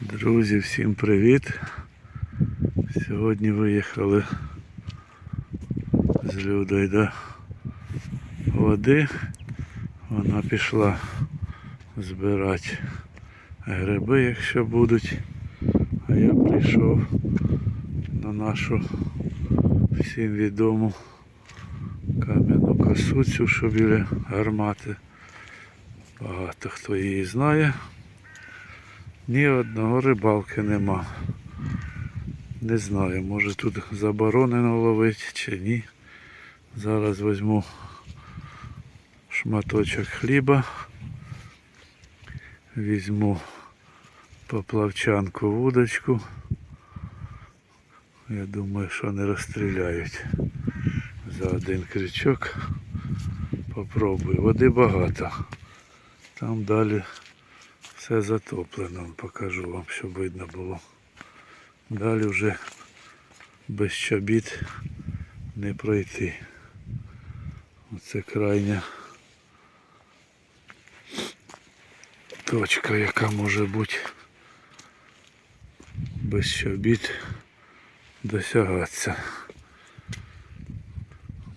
Друзі, всім привіт! Сьогодні виїхали з Людою до води. Вона пішла збирати гриби, якщо будуть. А я прийшов на нашу всім відому кам'яну косу, цю, що біля гармати. Багато хто її знає. Ні одного рибалки нема. Не знаю, може тут заборонено ловити чи ні. Зараз візьму шматочок хліба, візьму поплавчанку вудочку. Я думаю, що не розстріляють за один крючок. Попробую. Води багато. Там далі все затоплено, покажу вам, щоб видно було. Далі вже без чобіт не пройти. Оце крайня точка, яка може бути без чобіт досягатися.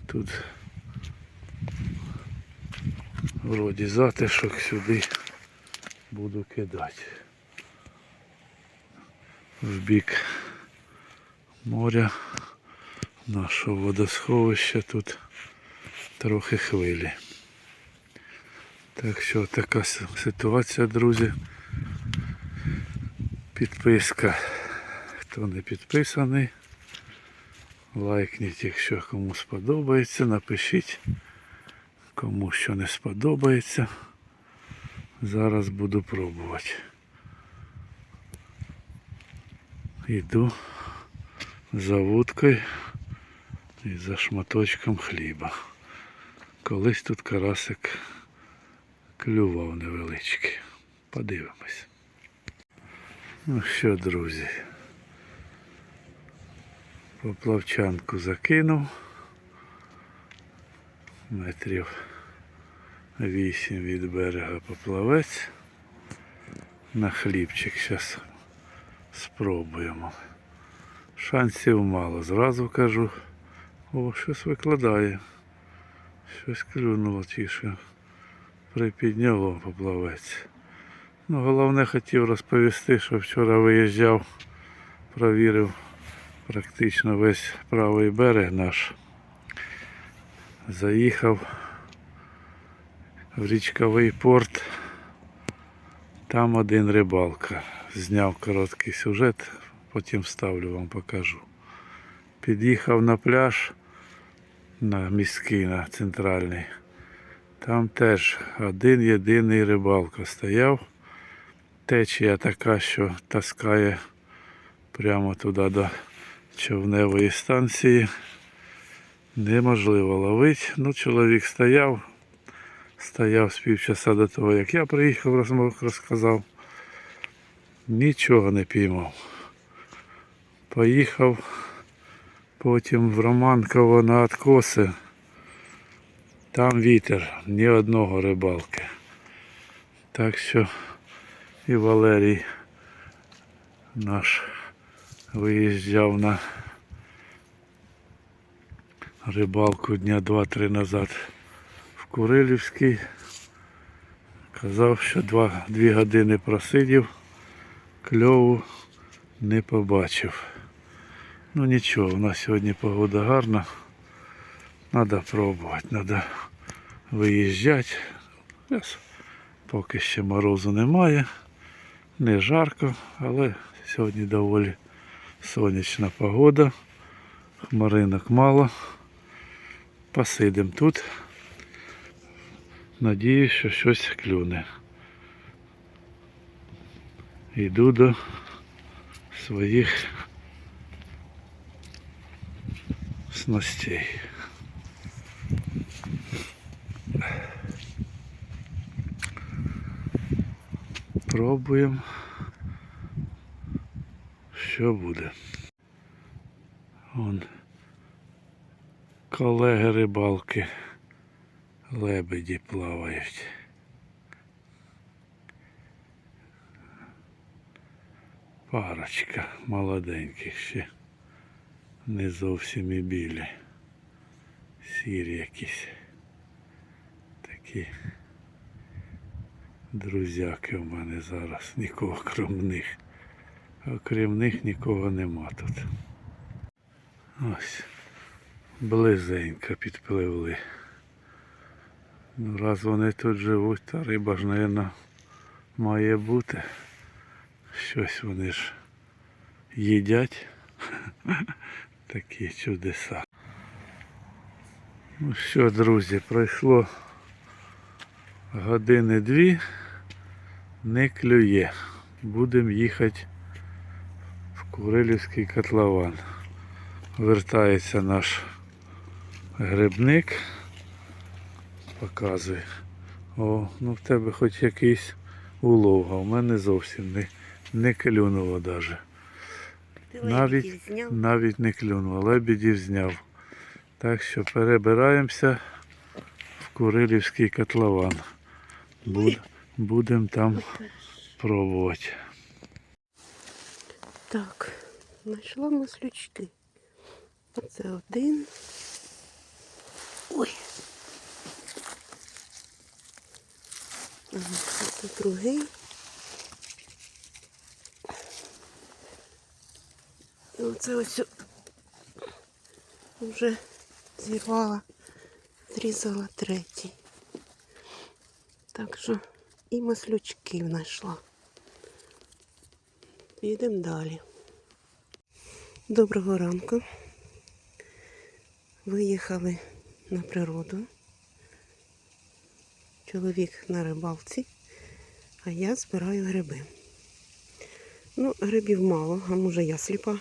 Тут вроді затишок сюди буду кидати. В бік моря нашого водосховища тут трохи хвилі. Так що така ситуація, друзі. Підписка. Хто не підписаний, лайкніть, якщо кому сподобається, напишіть, кому що не сподобається. Зараз буду пробувати. Йду за вудкою і за шматочком хліба. Колись тут карасик клював невеличкий. Подивимось. Ну що, друзі, поплавчанку закинув. Метрів вісім від берега поплавець. На хлібчик зараз спробуємо. Шансів мало, зразу кажу. О, щось викладає. Щось клюнуло тіше. Припідняло поплавець. Ну, головне хотів розповісти, що вчора виїжджав, провірив практично весь правий берег наш. Заїхав в річковий порт. Там один рибалка. Зняв короткий сюжет, потім вставлю вам покажу. Під'їхав на пляж на міський, на центральний. Там теж один єдиний рибалка стояв. Течія така, що таскає прямо туди до човневої станції. Неможливо ловити. Ну, чоловік стояв, стояв з півчаса до того, як я приїхав, розказав. Нічого не піймав. Поїхав потім в Романково на откоси. Там вітер, ні одного рибалки. Так що і Валерій наш виїжджав на рибалку дня два-три назад Курилівський. Казав, що два, дві години просидів, кльову не побачив. Ну нічого, у нас сьогодні погода гарна. Треба пробувати, треба виїжджати. Поки ще морозу немає, не жарко, але сьогодні доволі сонячна погода. Хмаринок мало. Посидимо тут. Надіюсь, що щось клюне. Йду до своїх снастей. Пробуємо. Що буде? Вон колеги рибалки лебеді плавають. Парочка молоденьких ще. Не зовсім і білі. Сірі якісь. Такі друзяки в мене зараз. Нікого крім них. Окрім них нікого нема тут. Ось. Близенько підпливли. Ну, раз вони тут живуть, то риба ж, мабуть, має бути. Щось вони ж їдять. Такі чудеса. Ну що, друзі, пройшло години дві, не клює. Будемо їхати в Курилівський котлован. Вертається наш грибник. Показує. О, ну в тебе хоч якийсь улов, а в мене зовсім не, не клюнуло навіть. Навіть- зняв? Навіть не клюнуло, лебедів зняв. Так що перебираємося в Курилівський котлован. Буд, будемо там пробувати. Так, знайшла маслючки. Оце один. Ой. Це другий. І оце ось вже зірвала, зрізала третій. Так що і маслючки знайшла. Підемо далі. Доброго ранку. Виїхали на природу. Чоловік на рибалці, а я збираю гриби. Ну, грибів мало, а може я сліпа.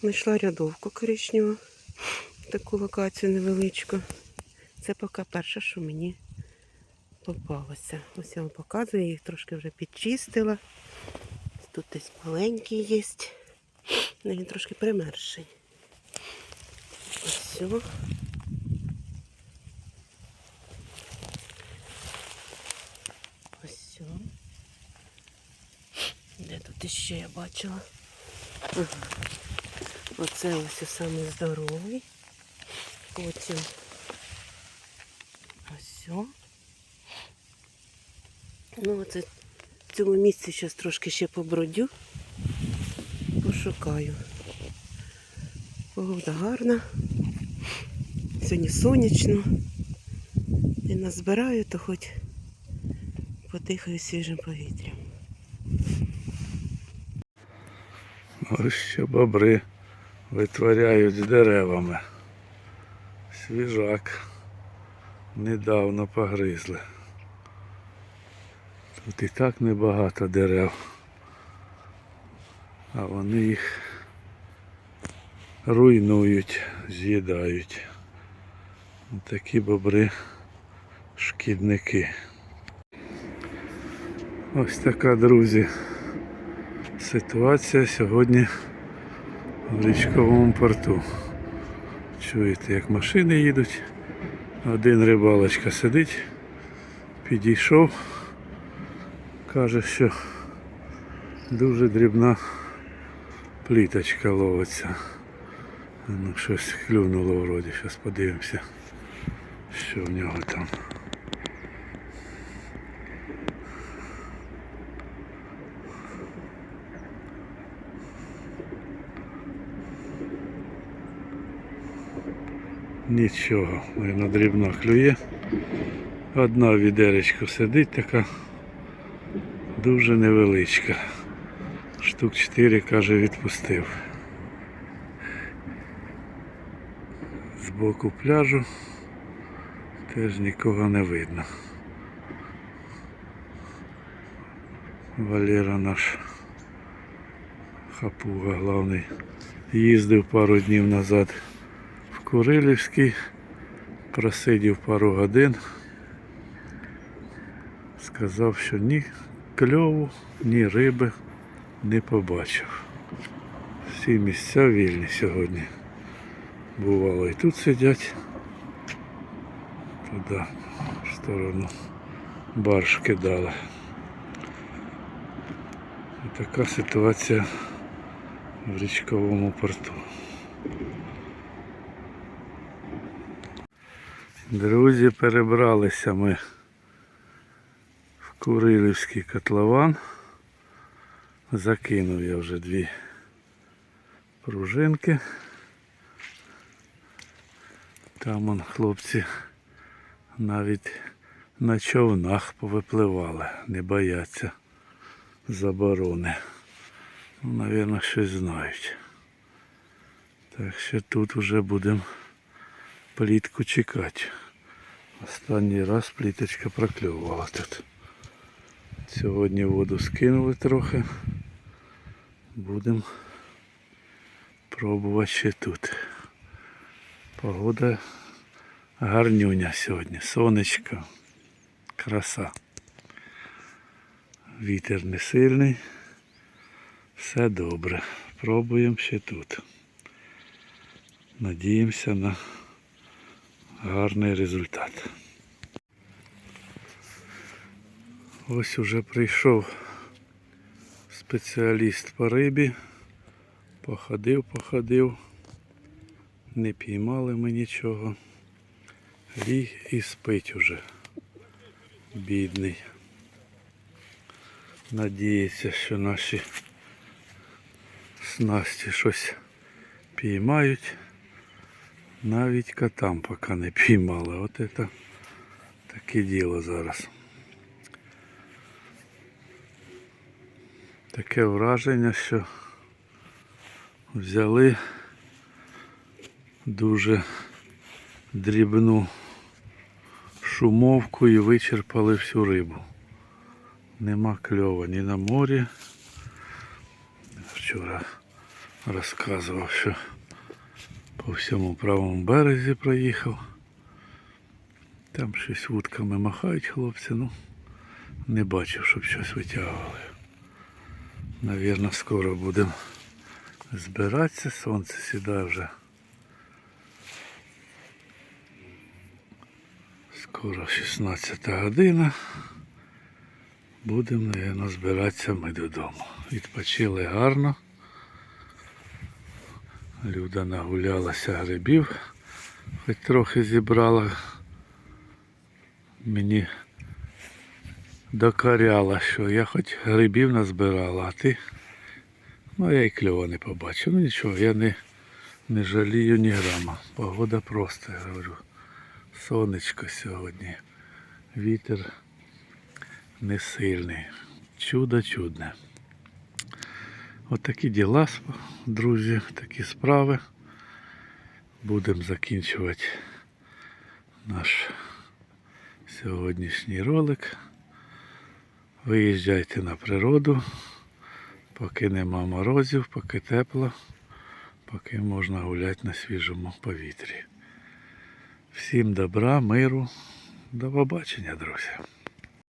Знайшла рядовку коричневу, таку локацію невеличку. Це поки перше, що мені попалося. Ось я вам показую, їх трошки вже підчистила. Тут десь маленький є. Він трошки примерший. Ось все. Де іще я бачила? Оце ось саме здоровий. Потім ось. Ну, оце в цьому місці зараз трошки ще побродю. Пошукаю. Погода гарна. Сьогодні сонячно. Не назбираю, то хоч подихаю свіжим повітрям. Ось що бобри витворяють з деревами. Свіжак. Недавно погризли. Тут і так небагато дерев. А вони їх руйнують, з'їдають. Такі бобри шкідники. Ось така, друзі, ситуація сьогодні в річковому порту. Чуєте, як машини їдуть. Один рибалочка сидить, підійшов, каже, що дуже дрібна пліточка ловиться. Ну, щось клюнуло вроді, зараз подивимося, що в нього там. Нічого, на дрібно клює. Одна в сидить така дуже невеличка. Штук 4, каже, відпустив. З боку пляжу теж нікого не видно. Валера наш хапуга главний їздив пару днів назад Курилівський, просидів пару годин, сказав, що ні кльову, ні риби не побачив. Всі місця вільні сьогодні. Бувало і тут сидять, туди, в сторону барж кидали. Така ситуація в річковому порту. Друзі, перебралися ми в Курилівський котлован. Закинув я вже дві пружинки. Там он хлопці навіть на човнах повипливали, не бояться заборони. Ну, Навірно, щось знають. Так що тут вже будемо плітку чекати. Останній раз пліточка прокльовувала тут. Сьогодні воду скинули трохи. Будемо пробувати ще тут. Погода гарнюня сьогодні. Сонечко. Краса. Вітер не сильний. Все добре. Пробуємо ще тут. Надіємося на гарний результат. Ось уже прийшов спеціаліст по рибі. Походив, походив. Не піймали ми нічого. Ліг і спить уже. Бідний. Надіється, що наші снасті щось піймають. Навіть котам поки не піймали. От це таке діло зараз. Таке враження, що взяли дуже дрібну шумовку і вичерпали всю рибу. Нема кльова ні на морі. Вчора розказував, що по всьому правому березі проїхав. Там щось вудками махають хлопці, ну не бачив, щоб щось витягували. Навірно, скоро будемо збиратися, сонце сідає вже. Скоро 16 година. Будемо, мабуть, збиратися ми додому. Відпочили гарно. Люда нагулялася грибів, хоч трохи зібрала. Мені докаряла, що я хоч грибів назбирала, а ти. Ну я і кльова не побачив. Ну нічого, я не, не жалію ні грама. Погода просто, я говорю. Сонечко сьогодні. Вітер не сильний. Чудо чудне. От діла, друзі, такі справи. Будемо закінчувати наш сьогоднішній ролик. Виїжджайте на природу, поки нема морозів, поки тепло, поки можна гуляти на свіжому повітрі. Всім добра, миру, до побачення, друзі.